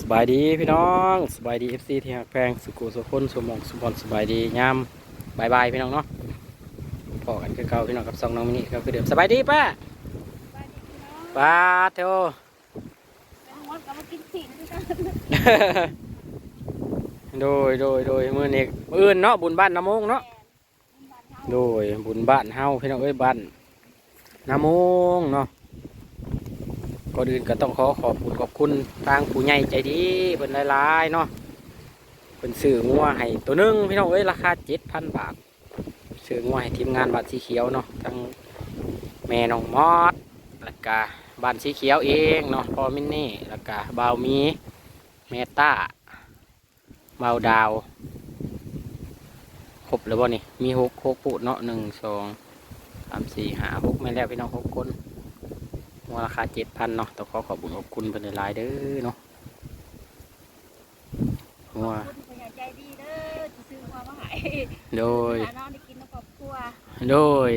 สบายดีพี่น้องสบายดีเอฟซีที่หักแพงสุกุสุคนสมองสุบอลสบายดียามบายบายพี่น้องเนาะพอกันคือเก่าพี่น้องกับสองน้องมินิก็คือเดิมสบายดีป้าป้าเทโอมดก็มากินสิ่งที่กันโดยโดยโดยมือนี้มืออื่นเนาะบุญบ้านน้ำมงเนาะโดยบุญบ้านเฮาพี่น้องเอ้ยบ้านน้ำมงเนาะ ก่อนอื่นก็ต้องขอขอบคุณขอบคุณทางผู้ใหญ่ใจดีเป็นหลายๆเนาะเป็นซื้องัวให้ตัวหนึงพี่น้องเอ้ยราคาเจ็ดพันบาทซื้องัวให้ทีมงานบ้านสีเขียวเนาะทั้งแม่น้องมอดแล้วก็บ้านสีเขียวเองเนาะพอมินนี่แล้วก็บ่าวมีเมตาเบาดาวครบแล้วบ่นี่มีหกหกปูดเนาะหนึ่งสองสามสี่ห้าหกไม่แล้วพี่น้องหกคน มูลค่าเจ็ดพันเนาะต้องขอขอบคุญขอบคุณเป็นหลายๆเด้อเนาะหัวคุณผู้ใหญ่ใจดีเด้อที่ซื้อมามาให้โดยหาน้องได้กินน้ำครอบครัวโดย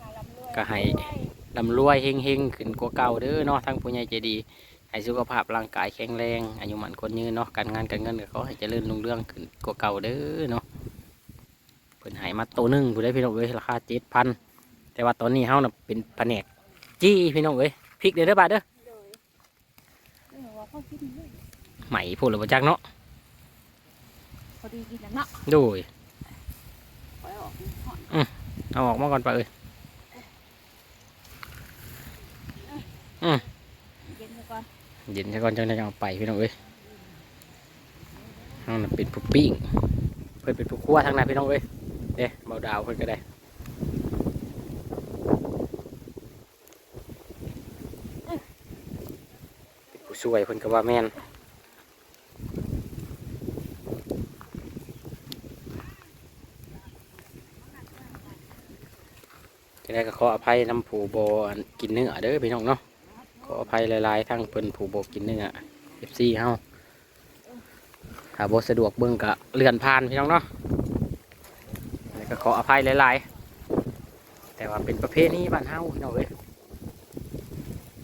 การร่ำรวยก็ให้ลำรวยเฮงเฮงๆขึ้นกว่าเก่าเด้อเนาะทั้งผู้ใหญ่ใจดี ให้สุขภาพร่างกายแข็งแรงอายุมันคนยืนเนาะการงานการเงินก็ขอให้เจริญรุ่งเรืองขึ้นกว่าเก่าเด้อเนาะเพิ่นให้มาตัวหนึงผู้ได้พี่น้องเอ้ยราคาเจ็ดพันแต่ว่าตอนนี้เฮาน่ะเป็นแผนก จี้พี่น้องเอ้ยพริกเด้อเด้อบาทเด้อไหมพูดเลยบ่จักเนาะพอดีกินแล้วเนาะโดยเอาออกมาก่อนไปเอ้ยเย็นไปก่อนเย็นซะก่อนจังได้เอาไปพี่น้องเอ้ยเฮาน่ะเป็นผู้ปิ้งเพิ่นเป็นผู้คั่วทางนั้นพี่น้องเอ้ยเด้เบาดาวเพิ่นก็ได้ เป็นผู้ช่ วยเพิ่นก็ว่าแม่นจะได้ก็ขออภัยนำผู้บกินเนื้อเด้อพี่น้องเนาะขออภัยหลายๆทั้งเพิ่นผู้บกินเนื้อเอฟซีเฮาถ้าบ่สะดวกเบิ่งก็เลื่อนผ่านพี่น้องเนาะแล้วก็ขออภัยหลายๆ แต่ว่าเป็นประเพณีบ้านเฮาพี่น้องเอ้ย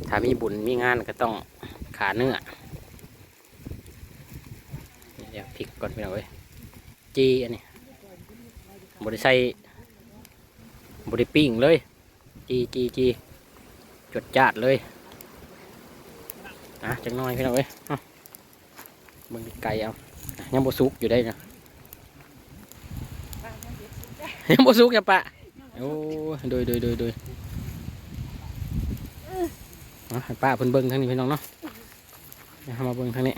ถ้ามีบุญมีงานก็ต้อง ขาเนื้อเดี๋ยวพริกก่อนพี่น้องเอ้ยจีอันนี้บริใส่บริปิ้งเลย จีจีจีจดจาดเลยนะจังน้อยพี่น้องเอ้ยเบิ่งไก่เอายังบสุกอยู่ได้นะป้ยยังบสุกอย่าปะโอ้โดยโดยโดยโดยป้าเพิ่นเบิ่งทางนี้พี่น้องเนาะเดี๋ยวเอ มาเบิ่งทางนี้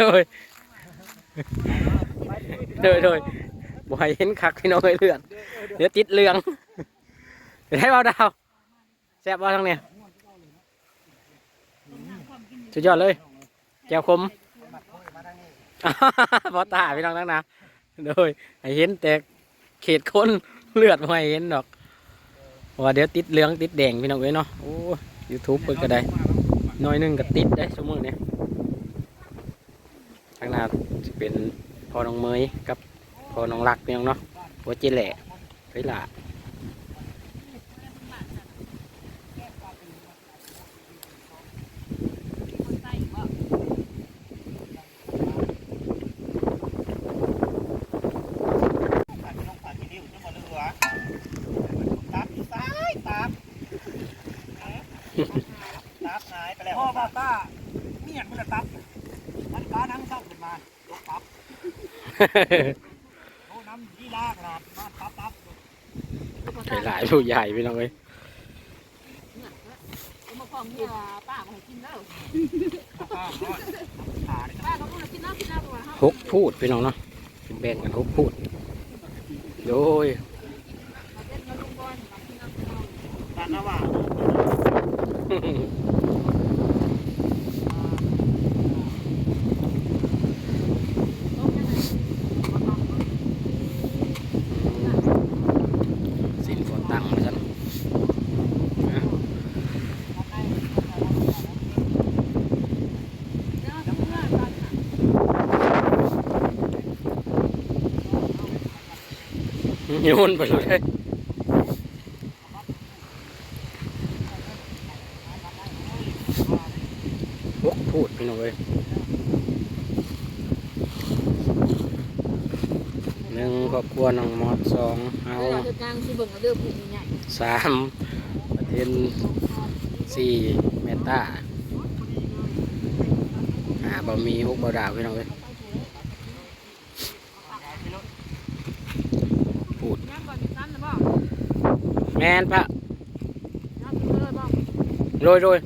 โดยโดยโดยบ่ให้เห็นคักพี่น้องเอ้ยเลือดเดี๋ยวติดเหลืองเดี๋ยวให้เบาดาวแซ่บบ่ทางเนี้ยสุดยอดเลยแก้วคมพอตาพี่น้องทั้งนะโดยให้เห็นแต่เขตคน เลือดบ่เห็นดอกว่าเดี๋ยวติดเหลืองติดแดงพี่น้องเอ้ยเนาะโอ้ยูทูบเปิดก็ได้น้อยหนึงก็ติดได้ชั่วโมงนี้ทางหน้าจะเป็นพอน้องเมยกับพอน้องรักพี่น้องเนาะหัวเจแหล่ไปล่ะ ใส่บ่ ตัดลงตัดที่นิ้วจังหวะเรือตับอยู่ซ้ายตับ ตับหายไปแล้วพ่อบ้าต้าเมียนมันจะตับมันก้านั่งเศร้าขึ้นมาลกตับโอ้น้ำยี่ลากนะนอนตับตับหลายๆผู้ใหญ่พี่น้องเอ้ยเอามาพร้อมที่ป้ามาให้กินแล้วป้าน้อยขาเนี่ยป้าก็พูดกินแล้วกินแล้วตัวเฮาหกพูดพี่น้องเนาะเป็นแบ่งกันหกพูดโดยมาเต้นมาลุงบอลมากินแล้วกินแล้วตัดนะว่า สิ้นฝนตั้งมาจัน พูดพี่น้องเลยหนึ่งครอบครัวน้องมอดสองเอาเาจะกางคือเบิ่งเาอกาบ่สามประเทศสี่เมตาหาบะมีหกบะดาวพี่น้องเลยพูดแมนปะโรยโรย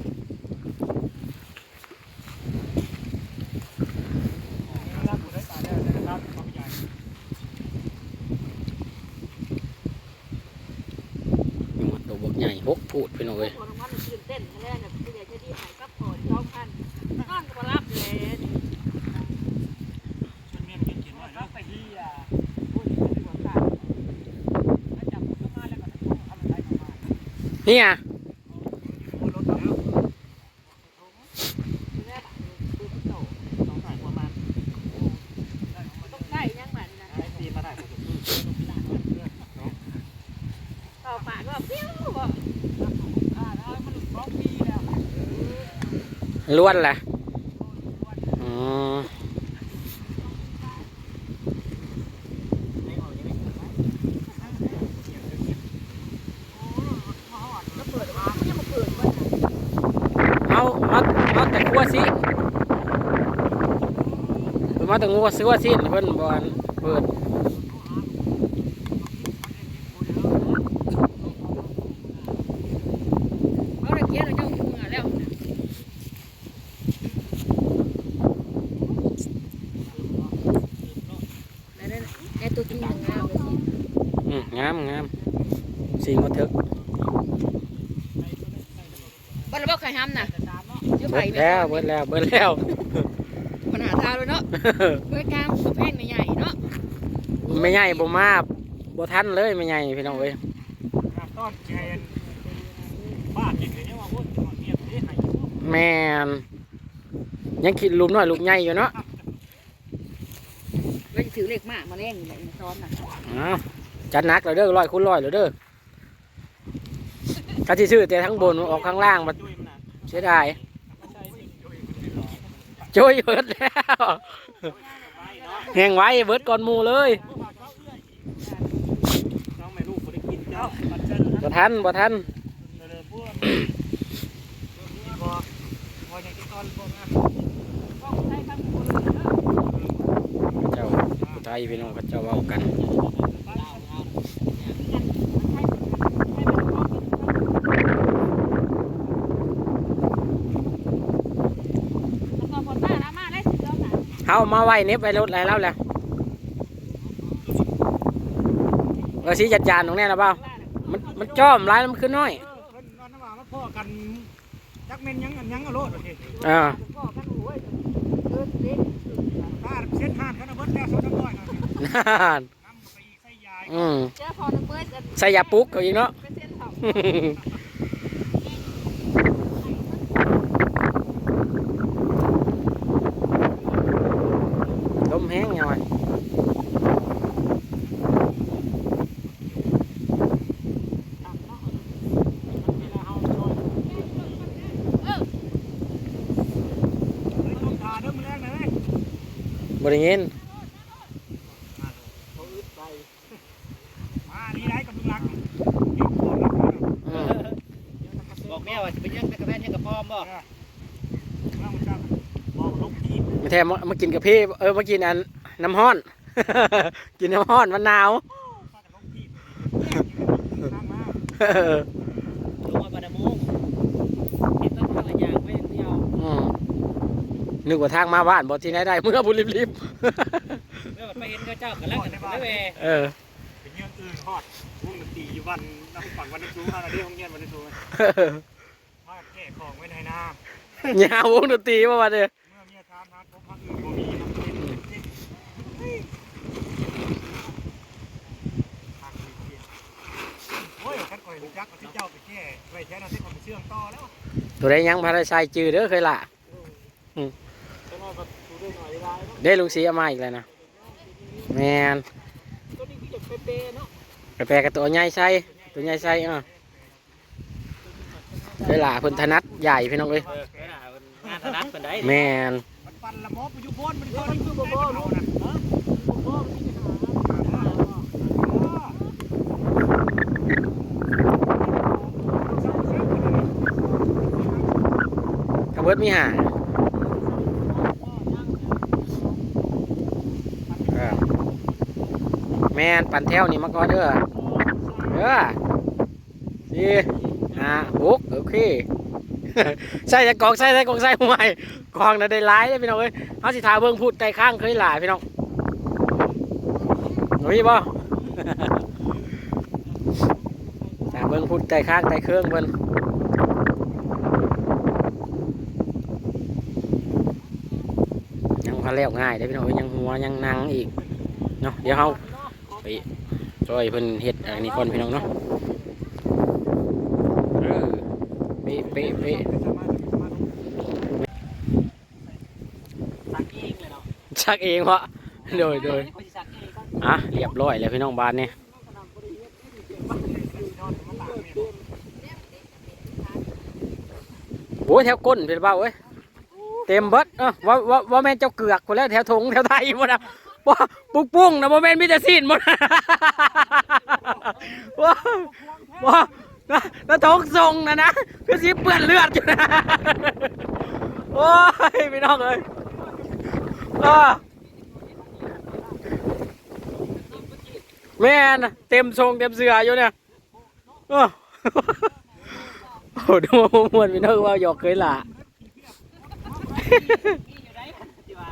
พูดพี่น้องเอ้ยคนมันตื่นเต้นแน่น่ะผู้ใหญ่จะดีให้กับก่อน2,000นอนก็บ่รับเลย ชวนเมียนกินกินหน่อยนะไปที่อะ ผู้ใหญ่ที่หัวขาด แล้วจับเข้ามาแล้วก็ทำอะไรมา นี่อะ รถแล้ว แม่บักดูโต สองสายประมาณ ต้องได้ยังบัดนะ ไอ้ตีมาได้ผมจะซื้อ ต่อปากก็ปิ้วบ่ อ่าแล้วมันสองปีแล้ว ล้วนแหละเอาเอาเอาแต่กัวสิมาแต่งัวซื้อว่าสิเพิ่นบอลเปิด เอาได้เกียร์แล้วเจ้าอยู่เมื่อแล้วไอ้ตัวจริงมันงามเลยสิ อืมงามงามสีงดเถอะ บ่ได้บ่ใครห้ำน่ะชื่อไผ เบิดแล้วเบิดแล้วเบิดแล้วปัญหาทางเลยเนาะเมื่อกลางกระแพงใหญ่เนาะไม่ใหญ่บ่มาบ่ทันเลยไม่ใหญ่พี่น้องเอ้ยต้นแกนบ้ากินเลยเนี่ยว่าโอ้ยเมียนนี่ให้แม่นยังคิดลุมน้อยลูกใหญ่อยู่เนาะเราจะถือเหล็กมากมาเล่นแบบซ้อมน่ะอ้าวจัดหนักเลยเด้อร้อยคูณร้อยเลยเด้อก็ที่ชื่อแต่ทั้งบนออกข้างล่างมาจุ้ยมันน่ะเสียดาย ไม่ใช่สิจุ้ยมันเป็นหรอ ช่วยเบิดแล้วไปเนาะแหงไว้เบิดก่อนหมูเลยน้องไม่รู้คนได้กินเจ้าปัจจัยบ่ทันบ่ทันเลยพวกพอพออย่างที่ตอนพวกนั้นต้องใช้คำพูดเลยเนาะเจ้าไทยพี่น้องเขาเจ้าเว้ากัน แล้วก็ผลมาแล้วมาได้สิเจ้าน่ะ เฮามาไว้เน็บไว้รถอะไรแล้วแหละเออสิจัดจานตรงนี้นะเปล่ามันมันจ้อมหลายแล้วมันขึ้นน้อยเออเพิ่นนอนน้ำว่ามาพ่อกันจักเม่นยังอันยังอะโลดโอเคอ่าก็กันโอ้ยเดินเล่นถ้าเส้นห้านกันนะเบิดแล้วสดน้ำน้อยหน่อยนั่นน้ำไปอีกใส่ยายอืมเจ้าพอนึกเมื่อจะใส่ยาปลุกเขาอีกเนาะ เป็นเส้นเผา ลมแห้งยังไง ต้องทาเด้อมื้อแรกนะเว้ย บริเงินเขาอึดไปมานี่ได้กับลุงรักยกของแล้วอืมบอกแม่ว่าจะไปยังตะกะแพนยังกับพ่อมบอกเราจะบอกลูกทีมไม่แท้มามากินกับพี่เออมากินอันน้ำห้อน กินน้ำห้อนมันหนาวมากับลูกทีมทางมาเออลงมาบาดามุงเห็นต้นทางละอย่างไม่เดียว อืม นึกว่าทางมาบ้านบอกที่ไหนได้เมื่อบุรีรีบเมื่อไปเห็นเขาเจ้ากันแล้วกันได้เวเออเป็นเรื่องอื่นฮอดวงดนตรีอยู่วันน้ำฝังวันนั้นซูฮาราเดียของเงี้ยวันนั้นซูมาแก้ของไว้ในน้ำยาววงดนตรีมาวันเดียเมื่อเมียถามหาผมพักอื่นบ่มีน้ำเป็นโอ้ยคันก่อยยักษ์ที่เจ้าไปแก้ไว้แค่นั้นที่ผมไปเชื่องต่อแล้วตัวใดยังพาราไซจือเด้อเคยละจ เด้ลุงสีเอามาอีกเลยนะแมนกระแปกับตัวใหญ่ใส่ตัวใหญ่ใส่อะเวลาเพิ่นธนัตใหญ่พี่น้องเลยแมนขบวนมีหา ม่นปันแถวนี่มาก่อนเด้อเด้อสี่ห้าหกโอเคใส่แต่กองใส่แต่กองใส่ห่วยกองน่ะได้หลายเด้พี่น้องเอ้ยเฮาสิทาเบิ่งพูดไต่ข้างเคยหลายพี่น้องหนุ่ยบ่ตาเบิ่งพูดไต่ข้างไต่เครื่องเพิ่นยังพาแล้วง่ายเด้พี่น้องยังหัวยังนังอีกเนาะเดี๋ยวเฮา ไปช่วยเพิ่นเฮ็ดอันนี้ก่อนพี่น้องเนาะเออเป๊ะเป๊ะเป๊ะสักเองเลยเนาะชักเองวะโดยโดยอะเรียบร้อยแล้วพี่น้องบ้านนี่โอ้ยแถวก้นเป็นเบ้าเว้ยเต็มเบิดเออว่าว่าว่าแม่เจ้าเกือกคนแล้วแถวทงแถวไทยหมดนะ ว่ปุกปุ้งนะว่าแม่นมีแต่ซีนหมดว่าว่านะแล้วทงทรงนะนะคือสิเปื้อนเลือดอยู่นะโอ้ยพี่น้องเอ้ยแม่น่ะเต็มทรงเต็มเสืออยู่เนี่ยโอ้โอ้ดูมวนพี่น้องว่าหยอกเคยหล่ะมีอยู่ได้ที่ว่า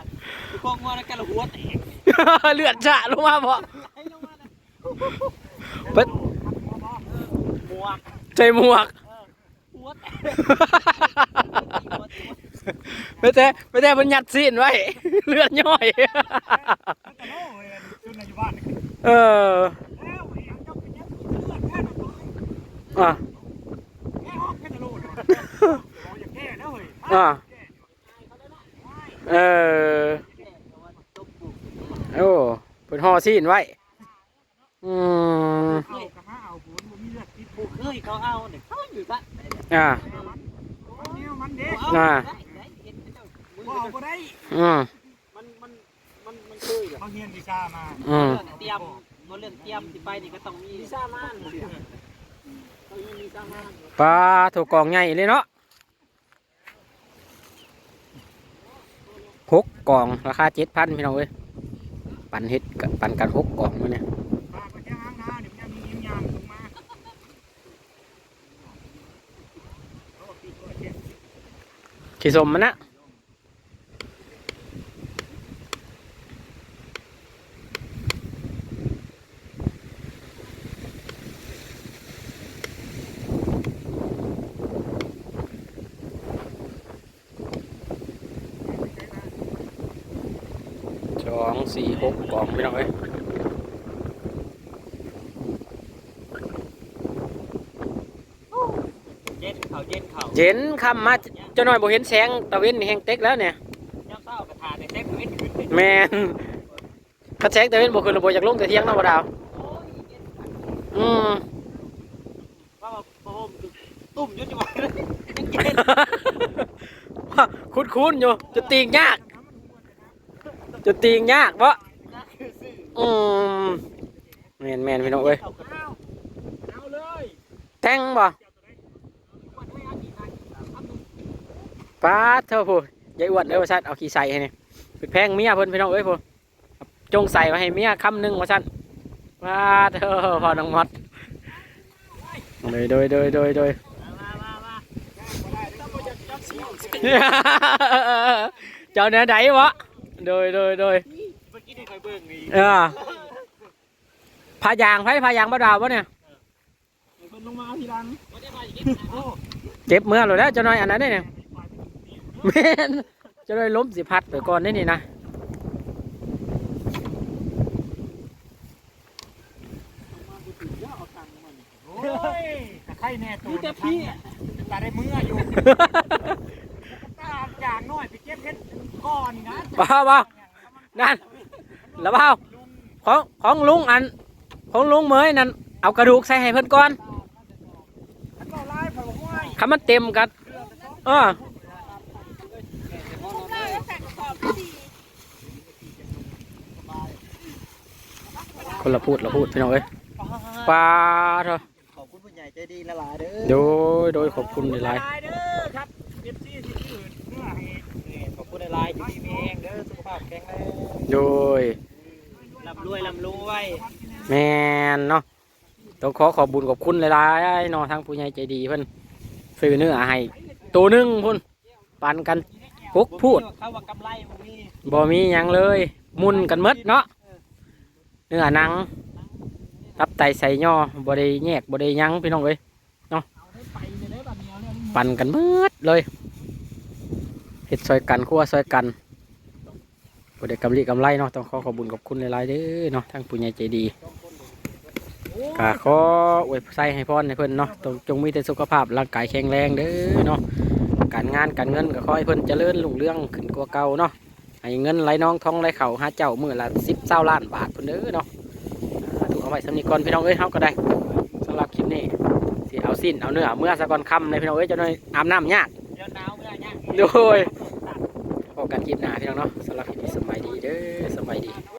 พวกงัวแล้วกันละหัวแตก เลือดจะลงมาบ่ไอ้ลงมานะเปิดหมวกใจหมวกหัวแตกไม่แต่ไม่แต่มันยัดซีนไว้เลือดย่อยแต่โน่เว้ยจุดในอยู่บ้านนี่เออแล้วเองเจ้าเป็นยังเลือดแค่หนึ่งตัวอะแค่ห้องแค่ตะโลดบอกอย่าแก้นะเฮ้ยอะเออ โอ้เป็นห่อซีนไว้ อืมเอากระมาเอาผลมันมีเลือดติดผูกเคยเขาเอาเนี่ยเขาอยู่ซะอะมันเนี่ยมันเด็เอากได้อ่าได้เห็นเจ้ามือว่าเอาก็ได้อืมมันมันมันมันเคยเหรอเขาเฮียนวิชามาอืมเรื่องเตรียมบ่เรื่องเตรียมสิไปนี่ก็ต้องมีวีซ่ามานต้องมีวีซ่ามานปลาถูกกล่องใหญ่เลยเนาะหกกล่องราคาเจ็ดพันพี่น้องเอ้ย ปันเฮ็ดกับปันกันหกกล่องมาเนี่ยปลาก็จะห้างนาเดี๋ยวมันจะมียิ้มยามลงมาโอ้ปีกว่าเจ็ด ขี้สมมันนะ สองสี่หกกล่องพี่น้องเอ้ยเย็นเขาเย็นเขาเห็นคำมาเจ้าน้อยบ่เห็นแสงตะเวนนี่แห้งเต็กแล้วเนี่ย ย่ำเศร้ากระทาในแท็กเวทขึ้นแมนถ้าแสงตะเวนบ่ขึ้นระบบอยากลงแต่เที่ยงเนาะบ่ดาวอืม ว่าพอมตุ่มยุ่งจังหวะเลยยังเย็น คุ้นคุ้นๆอยู่จะตีงยาก จะตีงยากเพราะอืมแมนแมนพี่น้องเอ้ยแทงบ่ป้าดเท่าผู้ยายอวนเอ้ยว่าซั่นเอาขี้ใส่ให้นี่ไปแพงเมียเพิ่นพี่น้องเอ้ยผู้จงใส่มาให้เมียคำหนึ่งว่าซั่นป้าดเท่าพอน้องมดโดยโดยโดยโดยโดยเจ้าเนื้อไดวะ โดยโดยโดยเมื่อกี้ได้คอยเบิ่งนี่เออพายางไผพายางบ่ดาววะเนี่ยคนลงมาทีหลังไม่ได้มาอย่างนี้โอ้เจ็บเมื่อหรอแล้วเจ้าน้อยอันนั้นเนี่ยแม่นเจ้าน้อยล้มสิพัดไปก่อนนี่นี่นะโอ้ยแต่ไข่แน่ตัวแต่พี่ตาได้มืออยู่ ตาอย่างน้อยไปเก็บเพชรก่อนนะบ้าบ้านั่นแล้วเปล่าของของลุงอัน ของลุงเหมยนั่นเอากระดูกใส่ให้เพิ่นก่อนมันก็ไล่ผ่านห้วยคำมันเต็มกันเออคนละพูดละพูดพี่น้องเอ้ยปลาเถอะขอบคุณผู้ใหญ่ใจดีละลายเด้อโดยโดยขอบคุณหลายตายเด้อครับเอฟซีที่อื่นเมื่อ หลายอยู่ดีมีแรงเด้อสุขภาพแข็งแรงโดย ร่ำรวยร่ำรวยแมนเนาะต้องขอขอบบุญขอบคุณหลายๆเนาะทางผู้ใหญ่ใจดีเพิ่นซื้อเนื้อให้ตัวหนึงพุ่นปันกันกุกพูดเขาว่ากำไรบ่มีบ่มีหยังเลยมุนกันหมดเนาะเนื้อหนัง ตับไตใส่ย่อบ่ได้แยกบ่ได้หยังพี่น้องเอ้ยเนาะปั่นกันหมดเลย เฮ็ดซอยกันครัวซอยกันบ่ได้กำลิกำไรเนาะต้องขอขอบุญขอบคุณหลายๆเด้อเนาะทางผู้ใหญ่ใจดีก็ขออวยใส่ให้พรให้เพิ่อนเนาะต้องจงมีแต่สุขภาพร่างกายแข็งแรงเด้อเนาะการงานการเงินก็ขอให้เพิ่อนเจริญรุ่งเรืองขึ้นกว่าเก่าเนาะให้เงินไหลน้องทองไหลเข่าห้าเจ้ามือละสิบเจ้าล้านบาทคนเด้อเนาะถูกเอาไว้สำนีก่อนพี่น้องเอ้ยเฮาก็ได้สำหรับคลิปนี้สิเอาสิ้นเอาเนื้อเมื่อสะก่อนคำเลยพี่น้องเอ้ยจะน้อยอาบน้ำยากเดี๋ยวหนาวเมื่อเนี่ย โดยพบกันคลิปหน้าพี่น้องเนาะสำหรับคลิปนี้สมัยดีเด้อสมัยดี